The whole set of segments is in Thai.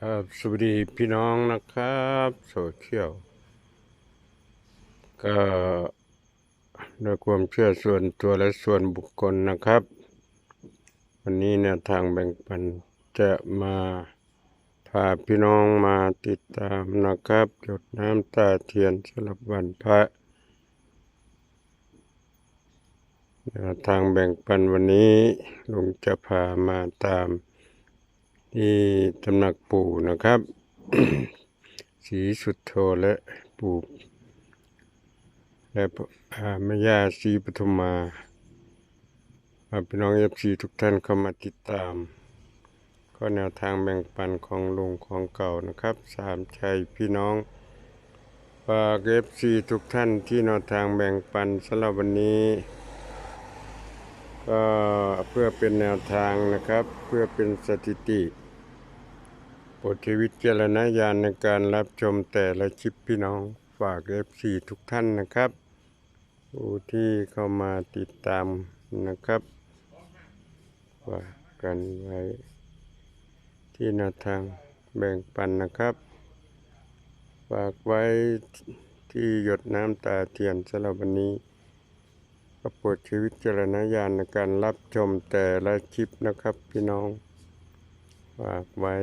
ครับสวัสดีพี่น้องนะครับโซเชียลก็ด้วยความเชื่อส่วนตัวและส่วนบุคคลนะครับ วันนี้แนวทางแบ่งปันจะมาพาพี่น้องมาติดตามนะครับหยดน้ำตาเทียนสลับวันพระแนวทางแบ่งปันวันนี้ลุงจะพามาตาม ที่ตำหนักปู่นะครับ สีสุดโทและปู่และแม่ย่าศรีปทุมมาพี่น้องเอฟซีทุกท่านเข้ามาติดตาม ก็แนวทางแบ่งปันของลุงของเก่านะครับสามชัยพี่น้องฝากเอฟซีทุกท่านที่แนวทางแบ่งปันสำหรับวันนี้ ก็เพื่อเป็นแนวทางนะครับ เพื่อเป็นสถิติ ปรดใช้วิจารณญาณในการรับชมแต่ละคลิปพี่น้องฝาก F4 ทุกท่านนะครับผู้ที่เข้ามาติดตามนะครับฝากกันไว้ ที่แนวทางแบ่งปันนะครับ ฝากไว้ที่หยดน้ำตาเทียนสำหรับวันนี้ก็โปรดช้วิตจารณญาณในการรับชมแต่ละคลิปนะครับพี่น้อง ฝากไว้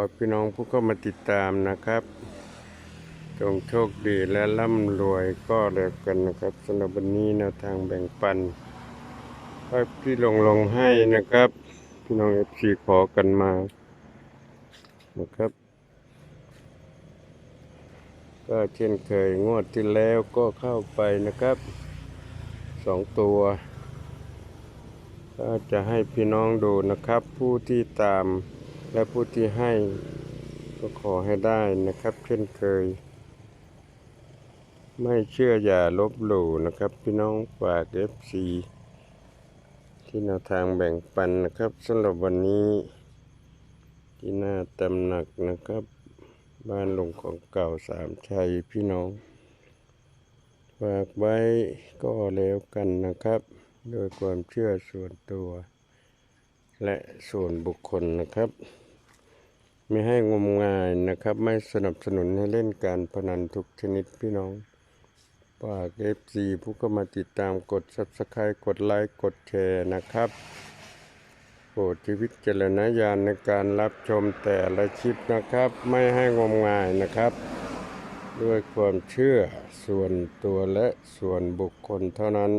อพี่น้องผู้เข้ามาติดตามนะครับ จงโชคดีและร่ำรวยก็แล้วกันนะครับสำหรับวันนี้แนวทางแบ่งปันก็พี่ลงลงให้นะครับ พี่น้องเอฟซีขอกันมานะครับ ก็เช่นเคยงวดที่แล้วก็เข้าไปนะครับสองตัวก็จะให้พี่น้องดูนะครับผู้ที่ตาม และผู้ที่ให้ก็ขอให้ได้นะครับ เช่นเคย ไม่เชื่ออย่าลบหลู่นะครับ พี่น้องฝากเอฟซีที่แนวทางแบ่งปันนะครับสำหรับวันนี้ที่หน้าตำหนักนะครับ บ้านหลวงของเก่าสามชัยพี่น้องฝากไว้ก็แล้วกันนะครับ โดยความเชื่อส่วนตัว และส่วนบุคคลนะครับ ไม่ให้งมงายนะครับ ไม่สนับสนุนให้เล่นการพนันทุกชนิดพี่น้องฝากเอฟซีผู้เข้ามาติดตามกด subscribe กดไลค์กดแชร์นะครับโปรดชีวิตเจรณญาณในการรับชมแต่ละคลิปนะครับ ไม่ให้งมงายนะครับ ด้วยความเชื่อส่วนตัวและส่วนบุคคลเท่านั้น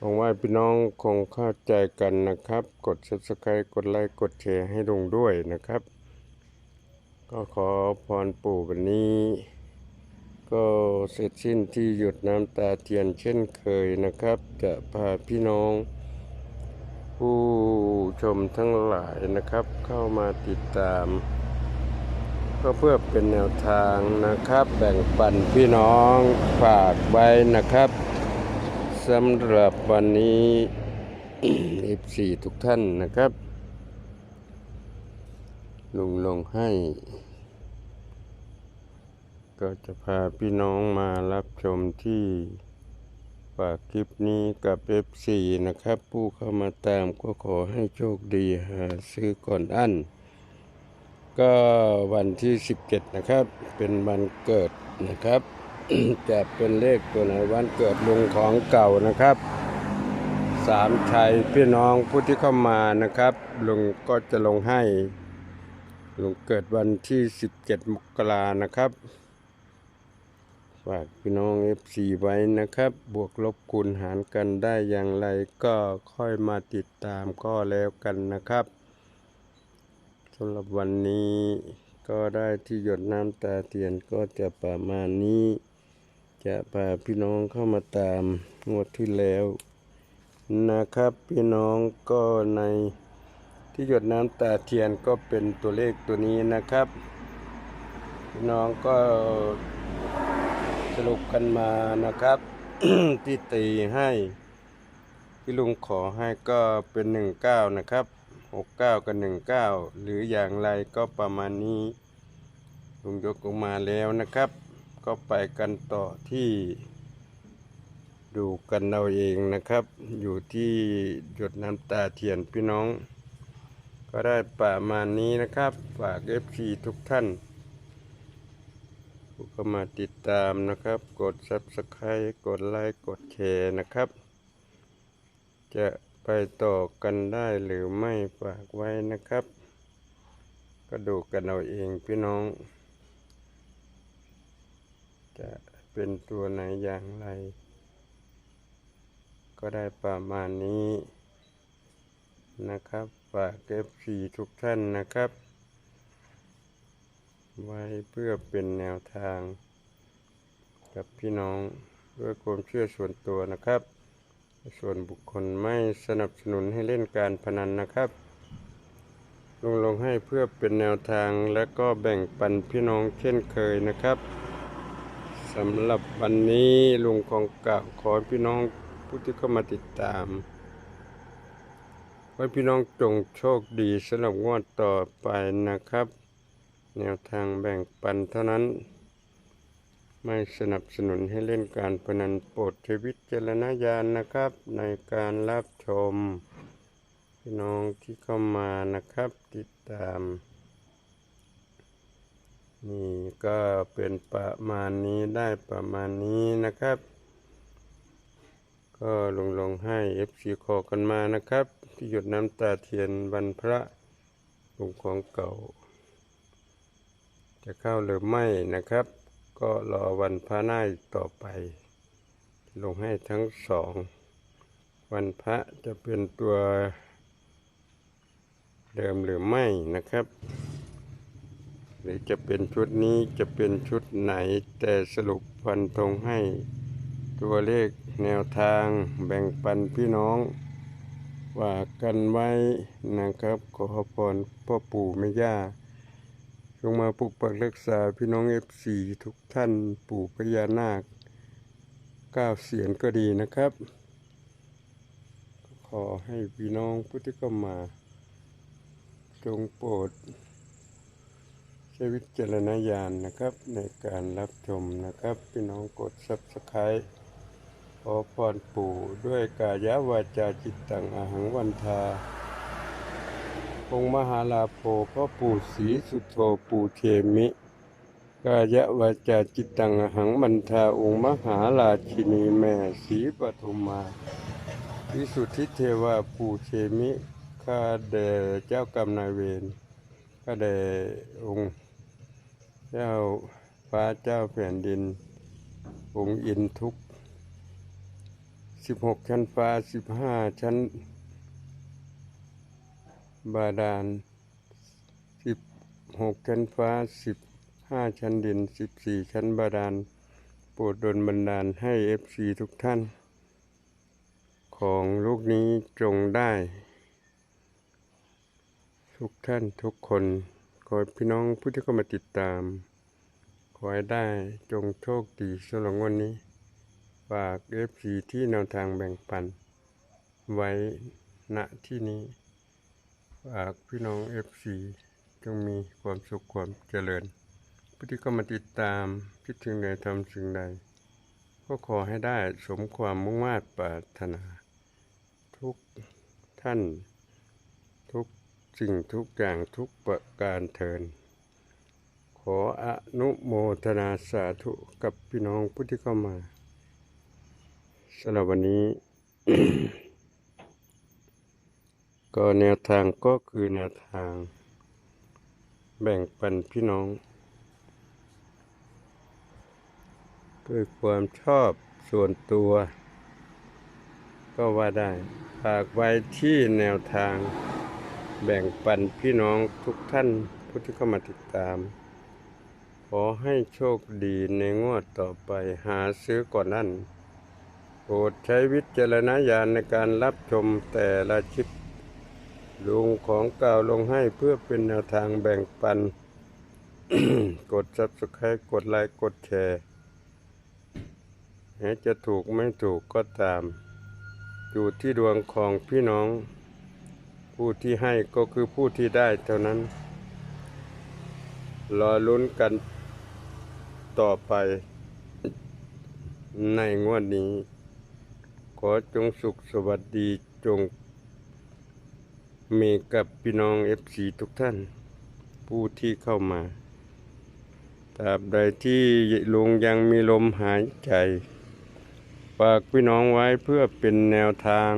หวังว่าพี่น้องคงเข้าใจกันนะครับ กด subscribe กดไลค์กดแชร์ให้ลงด้วยนะครับ ก็ขอพรปู่วันนี้ ก็เสร็จสิ้นที่หยุดน้ำตาเทียนเช่นเคยนะครับ จะพาพี่น้อง ผู้ชมทั้งหลายนะครับ เข้ามาติดตาม ก็เพื่อเป็นแนวทางนะครับ แบ่งปันพี่น้องฝากไว้นะครับ สำหรับวันนี้14ทุกท่านนะครับ ลุงลงให้ ก็จะพาพี่น้องมารับชมที่ฝากคลิปนี้กับ F4 นะครับ ผู้เข้ามาตามก็ขอให้โชคดีหาซื้อก่อนอัน ก็วันที่ 17 นะครับ เป็นวันเกิดนะครับ จะเป็นเลขตัวไหนวันเกิดลุงของเก่านะครับ สามชัยพี่น้องผู้ที่เข้ามานะครับ ลุงก็จะลงให้ ลุงเกิดวันที่ 17 มกรานะครับฝากพี่น้อง FC ไว้นะครับ บวกลบคูณหารกันได้อย่างไรก็ค่อยมาติดตามก็แล้วกันนะครับสำหรับวันนี้ก็ได้ที่หยดน้ำตาเทียนก็จะประมาณนี้ จะพาพี่น้องเข้ามาตามงวดที่แล้วนะครับพี่น้องก็ในที่หยดน้ำตาเทียนก็เป็นตัวเลขตัวนี้นะครับ พี่น้องก็สรุปกันมานะครับที่ตีให้ที่ลุงขอให้ก็เป็นหนึ่งเก้านะครับหกเก้ากับหนึ่งเก้าหรืออย่างไรก็ประมาณนี้ลุงยกออกมาแล้วนะครับ ก็ไปกันต่อที่ดูกันเอาเองนะครับ อยู่ที่หยดน้ำตาเทียนพี่น้อง ก็ได้ประมาณนี้นะครับ ฝาก FC ทุกท่านผู้เข้ามาติดตามนะครับ กด Subscribe กดไลค์กดแชร์นะครับ จะไปต่อกันได้หรือไม่ฝากไว้นะครับ ก็ดูกันเอาเองพี่น้อง จะเป็นตัวไหนอย่างไร ก็ได้ประมาณนี้นะครับฝาก FC ทุกท่านนะครับ ไว้เพื่อเป็นแนวทาง กับพี่น้องด้วยความเชื่อส่วนตัวนะครับ ส่วนบุคคลไม่สนับสนุนให้เล่นการพนันนะครับลงลงให้เพื่อเป็นแนวทางและก็แบ่งปันพี่น้องเช่นเคยนะครับ สำหรับวันนี้ลุงของกล่าวขอพี่น้องผู้ที่เข้ามาติดตามขอให้พี่น้องจงโชคดีสำหรับงวดต่อไปนะครับ แนวทางแบ่งปันเท่านั้น ไม่สนับสนุนให้เล่นการพนันโปรดใช้วิจารณญาณนะครับ ในการรับชม พี่น้องที่เข้ามานะครับติดตาม นี่ก็เป็นประมาณนี้ได้ประมาณนี้นะครับ ก็ลงลงให้ FC ขอกันมานะครับ ที่หยดน้ำตาเทียนวันพระลงของเก่า จะเข้าหรือไม่นะครับ ก็รอวันพระหน้าอีกต่อไป ลงให้ทั้งสอง วันพระจะเป็นตัวเดิมหรือไม่นะครับ หรือจะเป็นชุดนี้จะเป็นชุดไหน แต่สรุปฟันธงให้ตัวเลขแนวทางแบ่งปันพี่น้องว่ากันไว้นะครับขอพรพ่อปู่แม่ย่าจงมาปกปักรักษาพี่น้องเอฟซีทุกท่านปู่พญานาคก้าเสียนก็ดีนะครับ ขอให้พี่น้องผู้ที่เข้ามา จงโปรด ช้วิจารณญาณนะครับในการรับชมนะครับ พี่น้องกด subscribe ขอพรปู่ด้วยกายาวาจาจิตตังอาหังวันทาองค์มหาลาโภพ่อปู่ศรีสุโธปู่เทมิ กายะวาจาจิตตังอหังมันทาองค์มหาราชินีแม่ศรีปฐุมาวิสุทธิเทวาปู่เทมิข้าแด่เจ้ากรรมนายเวรข้าแด่องค์ เจ้าฟ้าเจ้าแผ่นดิน องค์อินทุกสิบหกชั้นฟ้าสิบห้าชั้น บาดาลสิบหกชั้นฟ้าสิบห้าชั้นดินสิบสี่ชั้นบาดาลโปรดดลบันดาลให้เอฟซีทุกท่าน ของลูกนี้จงได้ ทุกท่านทุกคน ขอพี่น้องผู้ที่เข้ามาติดตาม ขอให้ได้จงโชคดีสำหรับวันนี้ ฝากเอฟซีที่แนวทางแบ่งปัน ไว้ณที่นี้ ฝากพี่น้องเอฟซีจงมีความสุขความเจริญ ผู้ที่เข้ามาติดตามคิดถึงใดทำสิ่งใด ก็ขอให้ได้สมความมุ่งมา่ปรารถนา ทุกท่าน สิ่งทุกอย่างทุกประการเทิน ขออนุโมทนาสาธุกับพี่น้องผู้ที่เข้ามาสำหรับวันนี้ ก็แนวทางก็คือแนวทาง แบ่งปันพี่น้อง ด้วยความชอบส่วนตัว ก็ว่าได้ฝากไว้ที่แนวทาง แบ่งปันพี่น้องทุกท่านผู้ที่เข้ามาติดตาม ขอให้โชคดีในงวดต่อไปหาซื้อก่อนนั้นโปรดใช้วิจารณญาณในการรับชมแต่ละคลิปลุงของเก่าวลงให้เพื่อเป็นแนวทางแบ่งปัน กด subscribe กดไลค์กดแชร์แม้จะถูกไม่ถูกก็ตาม อยู่ที่ดวงของพี่น้อง ผู้ที่ให้ก็คือผู้ที่ได้เท่านั้น รอลุ้นกันต่อไปในงวดนี้ ขอจงสุขสวัสดีจงเมกับพี่น้องเอฟซีทุกท่าน ผู้ที่เข้ามาตราบใดที่ลุงยังมีลมหายใจฝากพี่น้องไว้เพื่อเป็นแนวทาง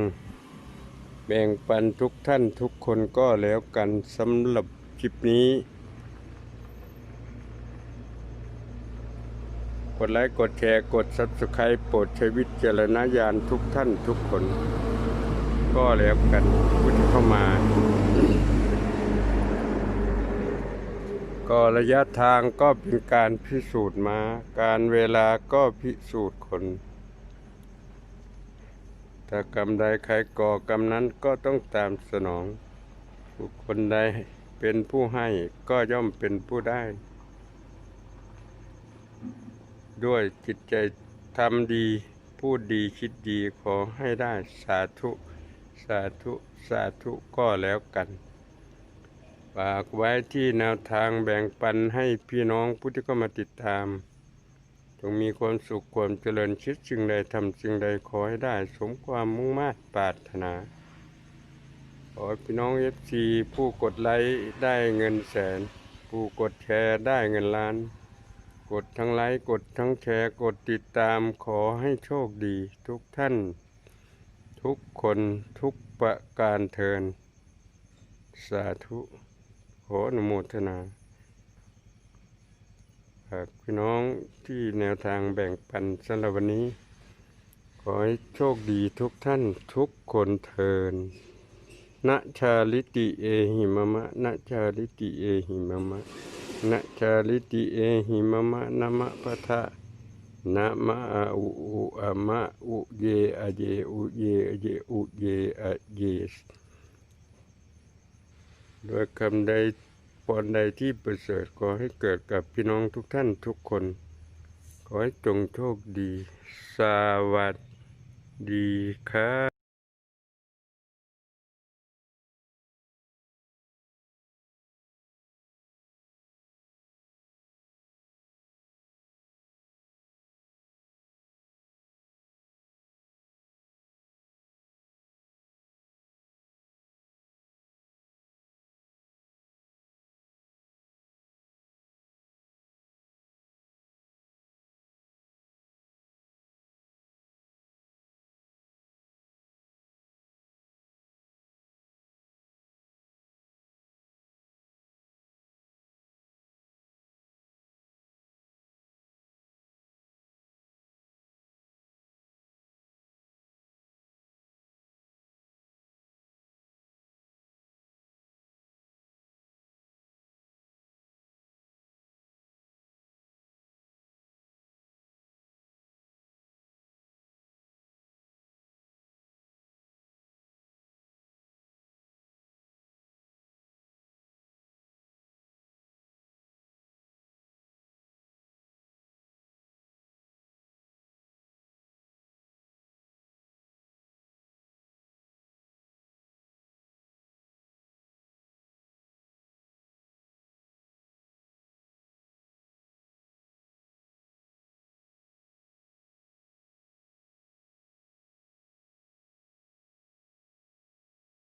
แบ่งปันทุกท่านทุกคนก็แล้วกันสำหรับคลิปนี้ กดไลค์กดแชร์กด Subscribe โปรดใช้วิจารณญาณทุกท่านทุกคน ก็แล้วกันผู้ที่เข้ามา ก็ระยะทางก็เป็นการพิสูจน์มา การเวลาก็พิสูจน์คน ถ้ากรรมใดใครก่อกรรมนั้นก็ต้องตามสนอง บุคคลใดเป็นผู้ให้ก็ย่อมเป็นผู้ได้ ด้วยจิตใจทำดี พูดดีคิดดีขอให้ได้สาธุสาธุสาธุก็แล้วกันฝากไว้ที่แนวทางแบ่งปันให้พี่น้องผู้ที่เข้ามาติดตาม จงมีความสุขความเจริญคิดสิ่งใดทำสิ่งใดขอให้ได้ สมความมุ่งมา่ปรารถนาขอพี่น้องเอฟซีผู้กดไลค์ได้เงินแสน ผู้กดแชร์ได้เงินล้าน กดทั้งไลค์กดทั้งแชร์กดติดตามขอให้โชคดีทุกท่าน ทุกคนทุกประการเทิน สาธุขออนุโมทนา ฝากพี่น้องที่แนวทางแบ่งปันสำหรับวันนี้ ขอให้โชคดีทุกท่านทุกคนเทินนะชาลิติเอหิมะมะนะชาลิติเอหิมะมะนะชาลิติเอหิมะมะนะมะปะทะนะมะอาอุอุอะมะอุเยอเยอุเยอเยอุเยอเยด้วยคำใด ปอนใดที่ประเสริฐขอให้เกิดกับพี่น้องทุกท่านทุกคน ขอให้จงโชคดี สวัสดีครับ